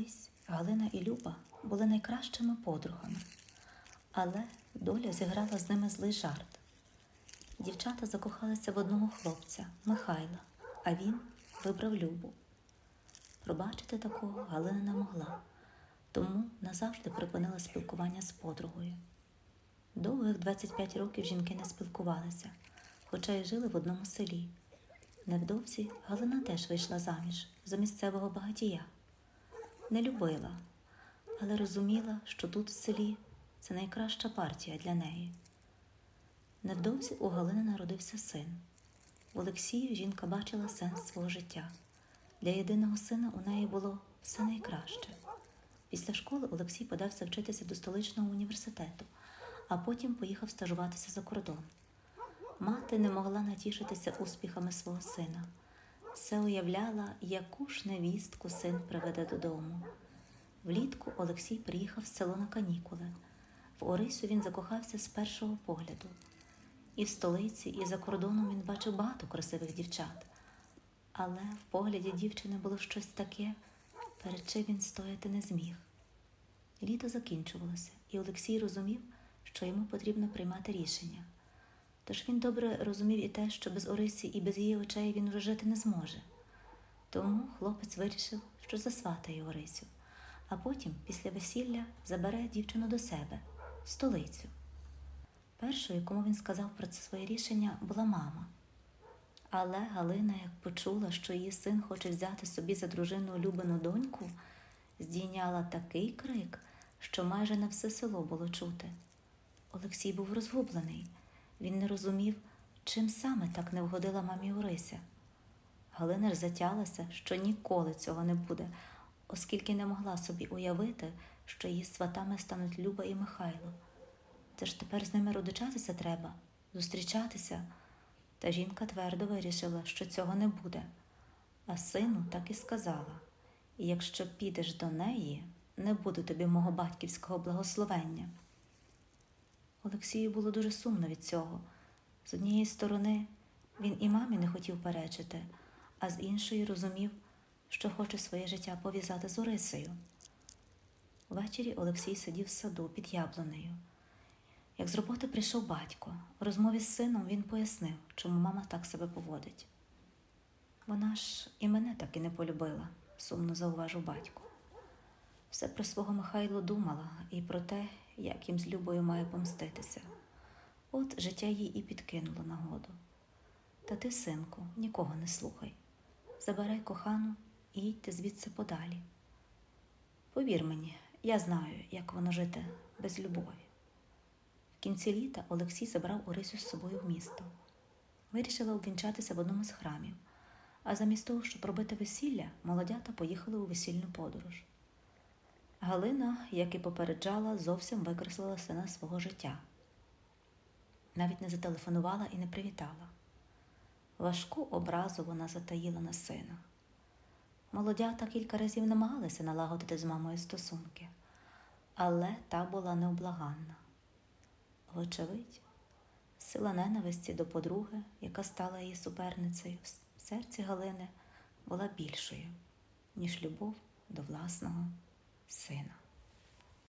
Колись Галина і Люба були найкращими подругами, але доля зіграла з ними злий жарт. Дівчата закохалися в одного хлопця Михайла, а він вибрав Любу. Пробачити такого Галина не могла, тому назавжди припинила спілкування з подругою. Довгих 25 років жінки не спілкувалися, хоча й жили в одному селі. Невдовзі Галина теж вийшла заміж за місцевого багатія. Не любила, але розуміла, що тут в селі це найкраща партія для неї. Невдовзі у Галини народився син. В Олексію жінка бачила сенс свого життя. Для єдиного сина у неї було все найкраще. Після школи Олексій подався вчитися до столичного університету, а потім поїхав стажуватися за кордон. Мати не могла натішитися успіхами свого сина. Все уявляла, яку ж невістку син приведе додому. Влітку Олексій приїхав в село на канікули. В Орисю він закохався з першого погляду. І в столиці, і за кордоном він бачив багато красивих дівчат. Але в погляді дівчини було щось таке, перед чим він стояти не зміг. Літо закінчувалося, і Олексій розумів, що йому потрібно приймати рішення. Тож він добре розумів і те, що без Орисі і без її очей він вже жити не зможе. Тому хлопець вирішив, що засватає Орисю, а потім, після весілля, забере дівчину до себе, в столицю. Першою, кому він сказав про це своє рішення, була мама. Але Галина, як почула, що її син хоче взяти собі за дружину улюблену доньку, здійняла такий крик, що майже на все село було чути. Олексій був розгублений. Він не розумів, чим саме так не вгодила мамі Орися. Галина ж затялася, що ніколи цього не буде, оскільки не могла собі уявити, що її сватами стануть Люба і Михайло. Це ж тепер з ними родичатися треба, зустрічатися. Та жінка твердо вирішила, що цього не буде. А сину так і сказала: якщо підеш до неї, не буде тобі мого батьківського благословення. Олексію було дуже сумно від цього. З однієї сторони, він і мамі не хотів перечити, а з іншої розумів, що хоче своє життя пов'язати з Орисею. Ввечері Олексій сидів в саду під яблунею. Як з роботи прийшов батько, в розмові з сином він пояснив, чому мама так себе поводить. Вона ж і мене так і не полюбила, сумно зауважив батько. Все про свого Михайло думала і про те, як їм з Любою має помститися. От життя їй і підкинуло нагоду. Та ти, синку, нікого не слухай. Забирай кохану і їдьте звідси подалі. Повір мені, я знаю, як воно жити без любові. В кінці літа Олексій забрав Орисю з собою в місто. Вирішила обвінчатися в одному з храмів, а замість того, щоб робити весілля, молодята поїхали у весільну подорож. Галина, як і попереджала, зовсім викреслила сина свого життя. Навіть не зателефонувала і не привітала. Важку образу вона затаїла на сина. Молодята кілька разів намагалися налагодити з мамою стосунки, але та була необлаганна. Вочевидь, сила ненависті до подруги, яка стала її суперницею, в серці Галини була більшою, ніж любов до власного сина.